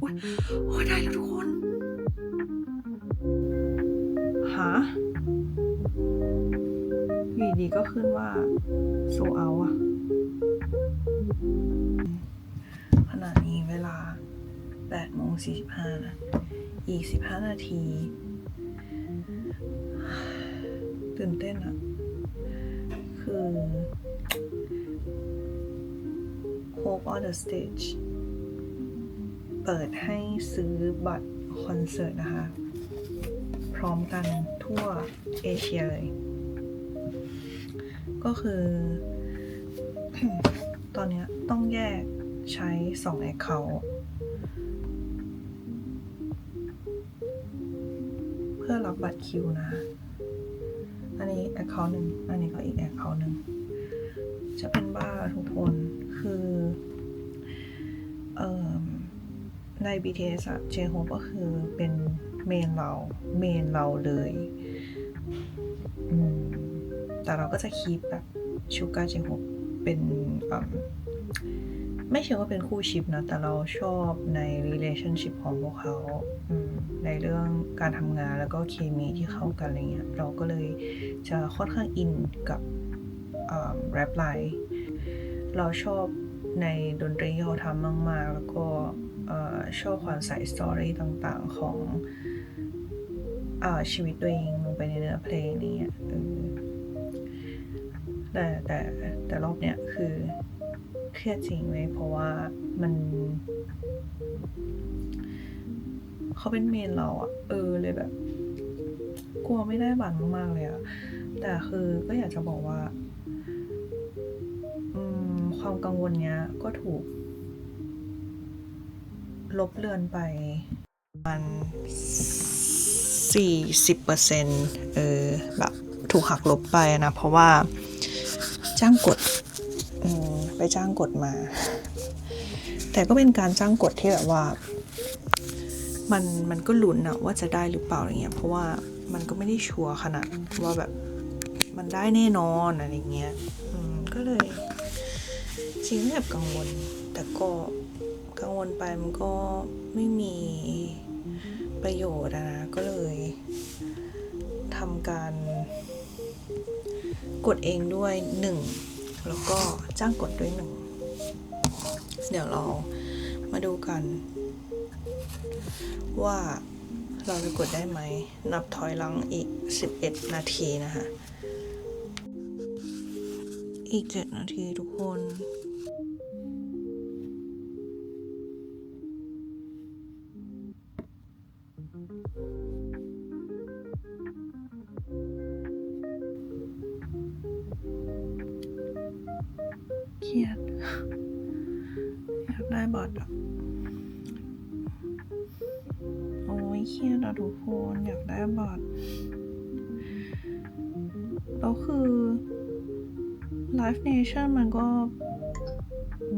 โอ้ยโอ้ยได้แล้วทุกคนหาวีดีก็ขึ้นว่าโซเอาอะขณะนี้เวลา8โมง45นะอีก 15 นาที ตื่นเต้นอะคือ Hope on the Stage เปิดให้ซื้อบัตรคอนเสิร์ตนะคะ พร้อมกันทั่วเอเชียเลย ก็คือ ตอนนี้ต้องแยกใช้2 Account เพื่อรับบัตรคิวนะ อันนี้ Account หนึ่ง อันนี้ก็อีก Account หนึ่ง จะเป็นบ้าทุกคน คือ เอ่อ ใน BTS อะ J-Hope ก็คือเป็นเมนเรา เมนเราเลยแต่เราก็จะคีปแบบชูการ์ J-Hope เป็นไม่เชื่อว่าเป็นคู่ชิปนะ แต่เราชอบใน relationship ของพวกเขาในเรื่องการทำงานแล้วก็เคมีที่เข้ากันอะไรเงี้ย เราก็เลยจะค่อนข้างอินกับแรปไลน์เราชอบในดนตรีที่เขาทำมาก ๆ แล้วก็ ชอบความใส่สตอรี่ต่างๆของอชีวิตตัวเองลงไปในเนื้อเพลงนี้แต่แต่แต่รอบเนี้ยคือเครียดจริงเลยเพราะว่ามันเขาเป็นเมนเราอะเออเลยแบบ กลัวไม่ได้บัตรมากๆเลยอะแต่คือก็อยากจะบอกว่า ความกังวลเนี้ยก็ถูก ลบเลือนไปประมันสี่สิบเปอร์เซ็นเออแบบถูกหักลบไปนะ เพราะว่าจ้างกดไปจ้างกดมา แต่ก็เป็นการจ้างกดที่แบบว่า มันมันก็ลุ้นอะว่าจะได้หรือเปล่าอะไรเงี้ยเพราะว่ามันก็ไม่ได้ชัวร์ขนาดว่าแบบมันได้แน่นอนอะไรเงี้ยก็เลยจริงแบบกังวลแต่ก็ กังวลไปมันก็ไม่มีประโยชน์นะก็เลยทำการกดเองด้วยหนึ่งแล้วก็จ้างกดด้วยหนึ่งเดี๋ยวเรามาดูกัน ว่าเราจะกดได้ไหม นับถอยหลังอีก 11 นาทีนะคะ อีก 7 นาทีทุกคน Live Nation มันก็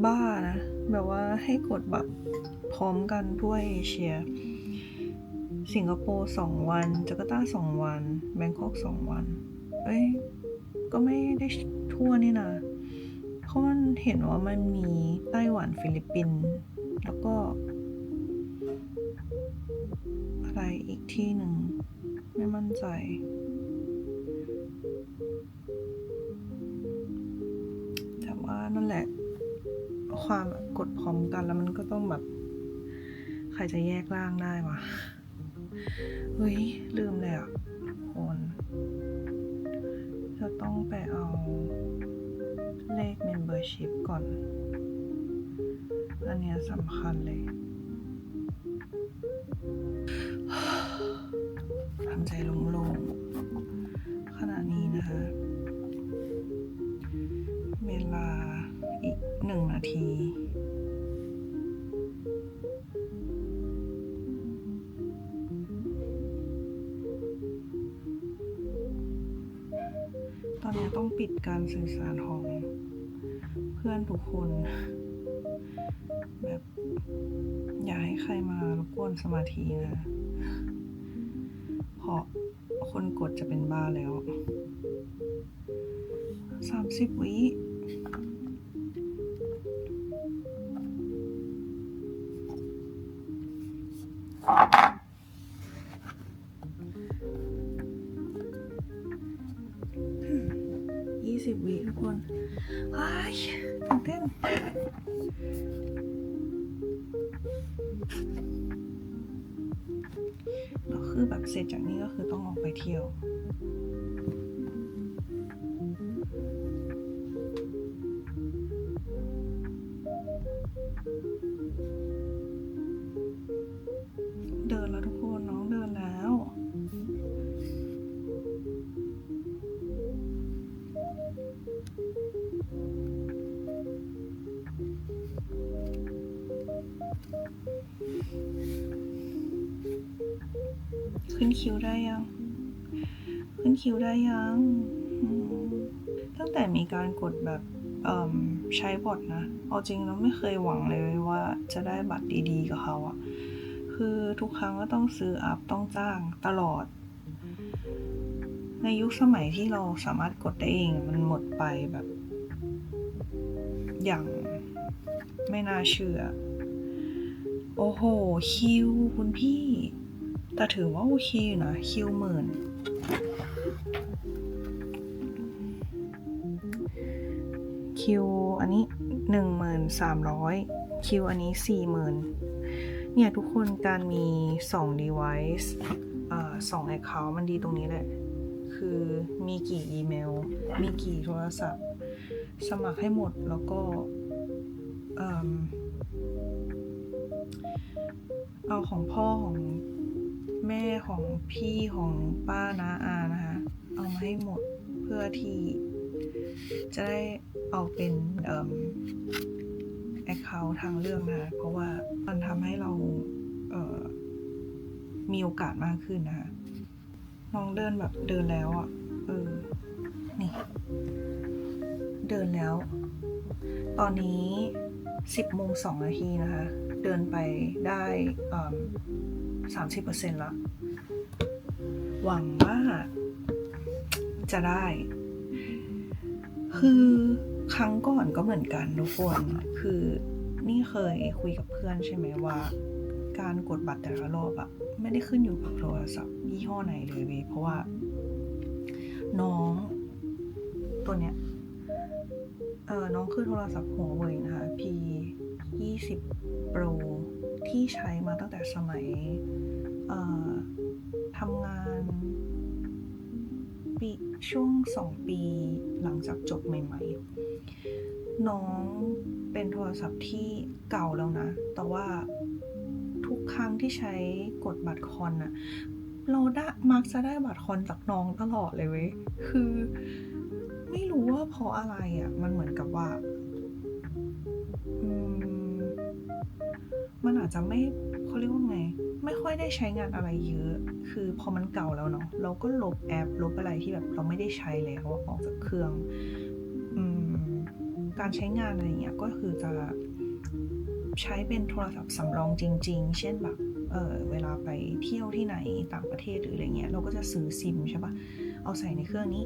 บ้านะ แบบว่าให้กดแบบพร้อมกันทั่วเอเชีย สิงคโปร์สองวัน จาการ์ตาสองวัน แบงคอกสองวัน เอ้ย ก็ไม่ได้ทั่วนี่นะเพราะมันเห็นว่ามันมีไต้หวันฟิลิปปินส์แล้วก็ อะไรอีกที่หนึ่ง ไม่มั่นใจ นั่นแหละ ความกดพร้อมกันแล้วมันก็ต้องแบบ ใครจะแยกร่างได้วะเฮ้ย ลืมเลยอะคนจะต้องไปเอาเลข membership ก่อน อันนี้สำคัญเลย การสื่อสารของเพื่อนทุกคน แบบอย่าให้ใครมารบกวนสมาธินะเพราะคนกดจะเป็นบ้าแล้วสามสิบวิ ไอ้ายตื่นเต้นแล้วคือแบบเสร็จจากนี้ก็คือต้องออกไปเที่ยว ขึ้นคิวได้ยัง ขึ้นคิวได้ยัง ตั้งแต่มีการกดแบบใช้บทนะเอาจริงเราไม่เคยหวังเลยว่าจะได้บัตรดีๆกับเขาอะคือทุกครั้งก็ต้องซื้ออัพต้องจ้างตลอด ในยุคสมัยที่เราสามารถกดได้เองมันหมดไปแบบ อย่างไม่น่าเชื่อ โอ้โห คิวคุณพี่ แต่ถือว่าโอเคนะคิวหมื่นคิวอันนี้หนึ่งหมื่นสามร้อยคิวอันนี้สี่หมื่นเนี่ยทุกคนการมีสอง device อสอง account มันดีตรงนี้แหละ คือมีกี่อีเมล มีกี่โทรศัพท์ สมัครให้หมดแล้วก็เอาของพ่อของ แม่ของพี่ของป้านาอานะคะ เอามาให้หมดเพื่อที่จะได้เอาเป็นเอ่อ account ทางเลือกนะคะเพราะว่ามันทำให้เราเอ่อมีโอกาสมากขึ้นนะคะน้องเดินแบบเดินแล้วอะเออนี่ เดินแล้ว ตอนนี้ 10โมง2นาทีนะคะ เดินไปได้ สามสิบเปอร์เซ็นต์ละ หวังว่าจะได้ คือครั้งก่อนก็เหมือนกันทุกคน คือนี่เคยคุยกับเพื่อนใช่ไหมว่า การกดบัตรแต่ละรอบอะไม่ได้ขึ้นอยู่กับโทรศัพท์ยี่ห้อไหนเลยเว้ยเพราะว่า น้องตัวเนี้ยเออน้องคือโทรศัพท์หัวเว่ยนะคะ P 20 Pro ที่ใช้มาตั้งแต่สมัยทำงานปีช่วงสองปีหลังจากจบใหม่ ๆ น้องเป็นโทรศัพท์ที่เก่าแล้วนะ แต่ว่าทุกครั้งที่ใช้กดบัตรคอนอะเราได้มักจะได้บัตรคอนจากน้องตลอดเลยเว้ย คือ ไม่รู้ว่าเพราะอะไรอะมันเหมือนกับว่า อืม มันอาจจะไม่เขาเรียกว่าไง ไม่ค่อยได้ใช้งานอะไรเยอะ คือพอมันเก่าแล้วเนาะเราก็ลบแอปลบอะไรที่แบบเราไม่ได้ใช้แล้วออกจากเครื่องอการใช้งานอะไรเงี้ยก็คือจะใช้เป็นโทรศัพท์สำรองจริง ๆ เช่นแบบเออเวลาไปเที่ยวที่ไหนต่างประเทศหรืออะไรเงี้ยเราก็จะซื้อซิมใช่ปะเอาใส่ในเครื่องนี้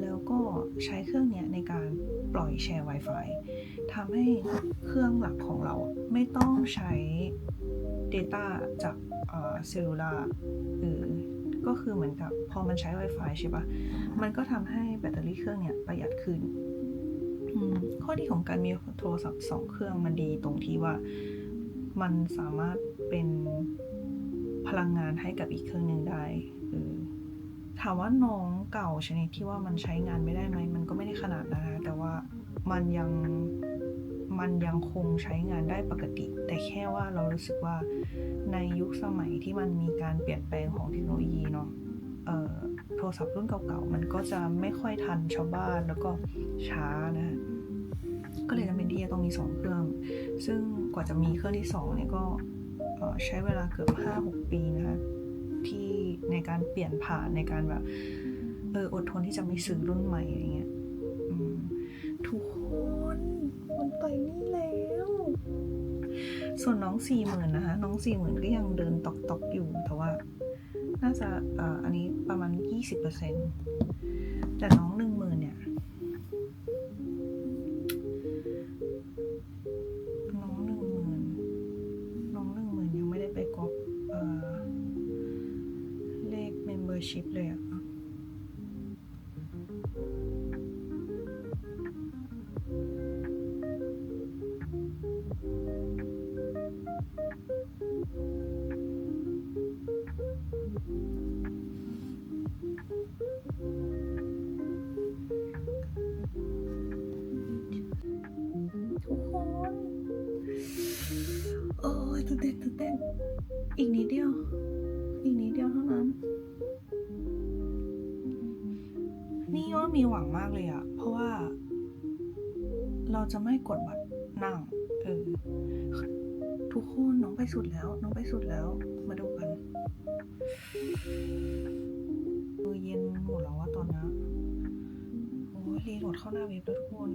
แล้วก็ใช้เครื่องเนี้ยในการปล่อยแชร์ Wi-Fi ทำให้เครื่องหลักของเราไม่ต้องใช้ Data จากเซลลูลาเออก็คือเหมือนกับพอมันใช้ Wi-Fi ใช่ปะมันก็ทำให้แบตเตอรี่เครื่องเนี้ยประหยัดขึ้น ข้อดีของการมีโทรศัพท์สองเครื่องมันดีตรงที่ว่ามันสามารถเป็นพลังงานให้กับอีกเครื่องหนึ่งได้ถามว่าน้องเก่าชนิดที่ว่ามันใช้งานไม่ได้ไหมมันก็ไม่ได้ขนาดนั้นนะแต่ว่า มันยังมันยังคงใช้งานได้ปกติ แต่แค่ว่าเรารู้สึกว่าในยุคสมัยที่มันมีการเปลี่ยนแปลงของเทคโนโลยีเนาะโทรศัพท์รุ่นเก่าๆ มันก็จะไม่ค่อยทันชาวบ้านแล้วก็ช้านะก็เลยจำเป็นที่จะต้องมีสองเครื่อง ซึ่งกว่าจะมีเครื่องที่สองเนี่ยก็ใช้เวลาเกือบ 5-6 ปีนะคะที่ในการเปลี่ยนผ่านในการแบบเอออดทนที่จะไม่ซื้อรุ่นใหม่อะไรเงี้ย นไปนี่แล้ว ส่วนน้องสี่หมื่นนะคะ น้องสี่หมื่นก็ยังเดินตอกตอกอยู่แต่ว่า น่าจะอ่าอันนี้ประมาณยี่สิบเปอร์เซ็นแต่น้อง ตื่นเต้นตื่นเต้นอีกนิดเดียว อีกนิดเดียวเท่านั้น นี่ว่ามีหวังมากเลยอะเพราะว่า เราจะไม่กดบัตรนั่งเออทุกคนน้องไปสุดแล้ว น้องไปสุดแล้ว มาดูกันมือเย็นหมดแล้วว่าตอนนี้โอ้ยรีโหลดเข้าหน้าเว็บแล้วทุกคน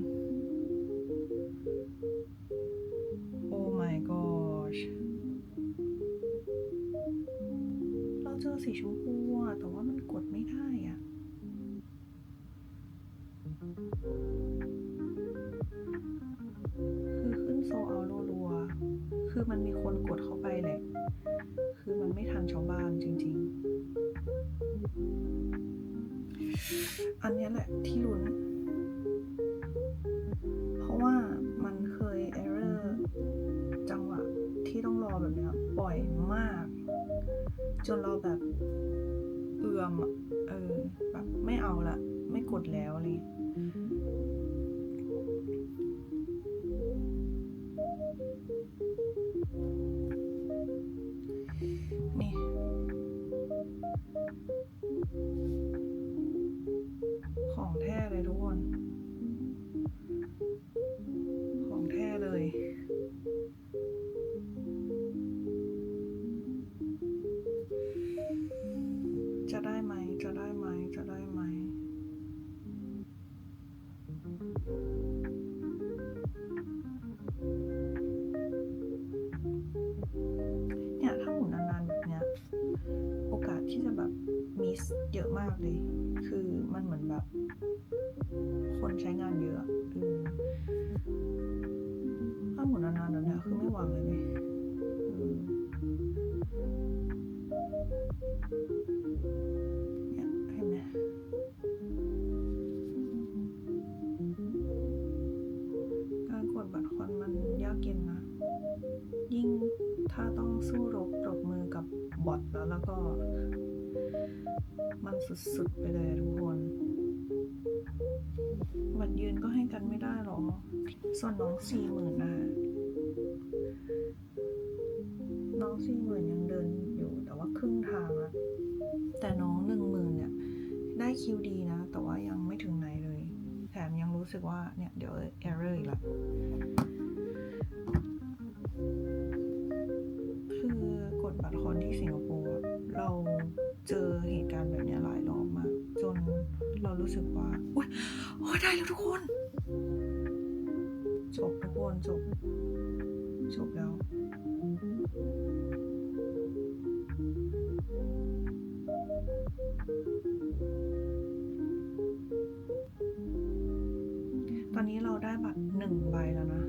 สีชมพูอะแต่ว่ามันกดไม่ได้อะคือขึ้นโซเอารัวๆคือมันมีคนกดเข้าไปแหละ คือมันไม่ทันชาวบ้านจริง ๆ อันนี้แหละที่ลุ้น จนเราแบบเอือมเออแบบไม่เอาละ ไม่กดแล้วอะไรเงี้ยนี่ อะมากเลย คือมันเหมือนแบบ คนใช้งานเยอะอะเออถ้าหมุนนานๆแบบเนี้ยคือไม่หวังเลยเว้ยเออเนี่ยเห็นไหมการกดบัตรคอนมันยากเย็นนะ ยิ่งถ้าต้องสู้รบปรบมือกับบอทแล้วแล้วก็ มันสุดๆไปเลยทุกคนบัตรยืนก็ให้กันไม่ได้หรอ ส่วนน้องสี่หมื่นนะน้องสี่หมื่นยังเดินอยู่แต่ว่าครึ่งทางอะแต่น้องหนึ่งหมื่นเนี่ยได้คิวดีนะ แต่ว่ายังไม่ถึงไหนเลย แถมยังรู้สึกว่าเนี่ย เดี๋ยวเอเรอร์อีกละ เรารู้สึกว่าโอ๊ยโอ้ยได้แล้วทุกคนจบทุกคนจบจบแล้ว ตอนนี้เราได้บัตรหนึ่งใบแล้วนะ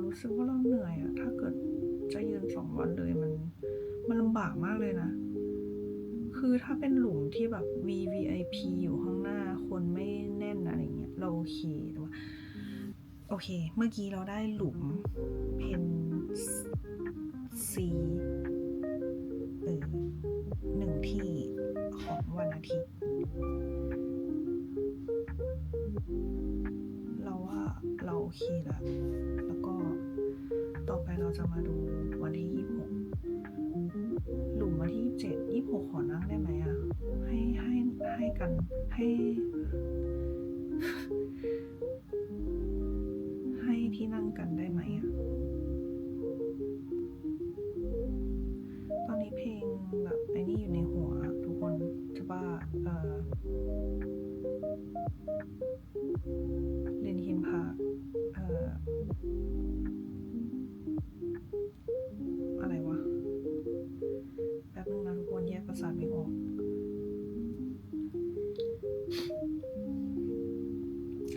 รารู้สึกว่าเราเหนื่อยอะถ้าเกิดจะยืนสองวันเลยมัน มันลำบากมากเลยนะ คือถ้าเป็นหลุมที่แบบ VVIP อยู่ข้างหน้าคนไม่แน่นอะไรเงี้ยเราโอเคแต่ว่าโอเค เมื่อกี้เราได้หลุมเพนซีเออหนึ่งที่ของวันอาทิตย์เราว่าเราโอเคแล้วแล้ว เราจะมาดูวันที่ยี่สิบหกหลุมวันที่ยี่สิบเจ็ดยี่สิบหกขอนั่งได้ไหมอะ ให้ให้ให้กันให้ให้ที่นั่งกันได้ไหมอะ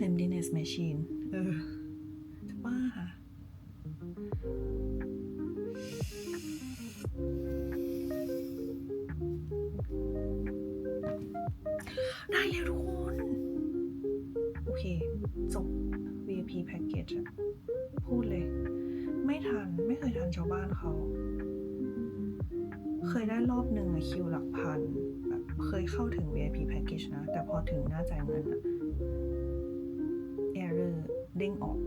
Tennis Machine เออจะบ้าค่ะได้แล้วทุกคน โอเค จบ VIP package อะพูดเลย ไม่ทัน ไม่เคยทันชาวบ้านเขา เคยได้รอบหนึ่งอะคิวหลักพัน แบบเคยเข้าถึง VIP package นะ แต่พอถึงหน้าจ่ายเงินอะ error เด้งออก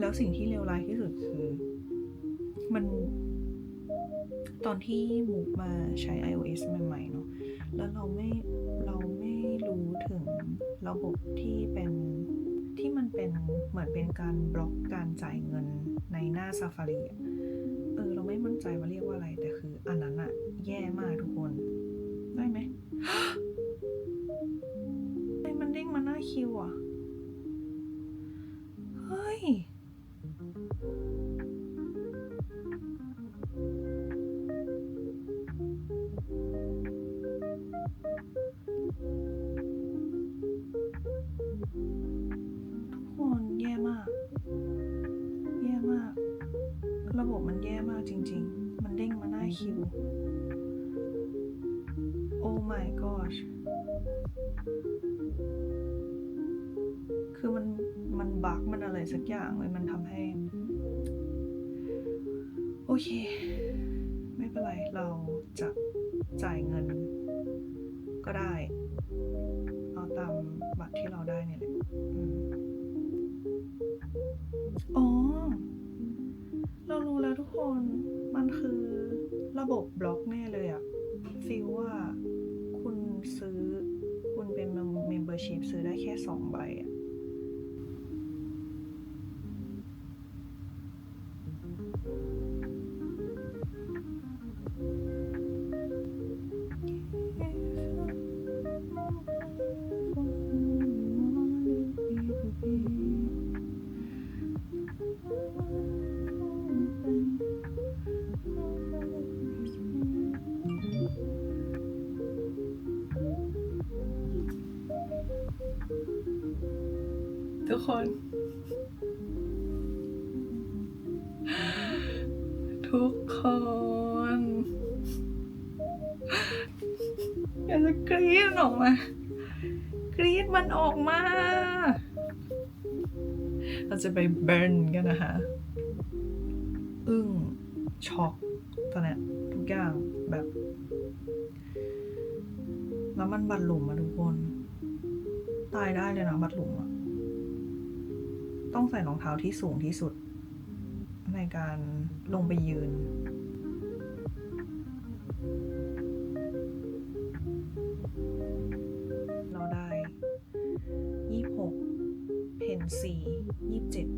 แล้วสิ่งที่เลวร้ายที่สุดคือ มัน ตอนที่มูฟมาใช้ iOS ใหม่ๆเนาะแล้วเราไม่เราไม่รู้ถึงระบบที่เป็นที่มันเป็นเหมือนเป็นการบล็อกการจ่ายเงินในหน้า Safari เออ เราไม่มั่นใจว่าเรียกว่าอะไร แต่คือ อันนั้นอะแย่มากทุกคน ได้ไหมทำไมมันเด้งมาหน้าคิวอะ gosh คือมันมันบั๊กมันอะไรสักอย่างเลยมันทำให้ โอเค ไม่เป็นไร เราจะจ่ายเงิน ก็ได้ เอาตามบัตรที่เราได้เนี่ยแหละอ๋อ เรารู้แล้วทุกคน มันคือระบบบล็อกแน่เลยอะฟีลว่า ซื้อได้แค่สองใบอะ คน ทุกคนอยากจะกรี๊ดออกมากรี๊ดมันออกมา เราจะไปเบิร์นกันนะคะ อึ้ง ช็อกตอนเนี้ยทุกอย่างแบบ แล้วมันบัดหลุมอะทุกคน ตายได้เลยนะบัดหลุมอะ ต้องใส่รองเท้าที่สูงที่สุด ในการลงไปยืน เราได้ 26 เพนซี27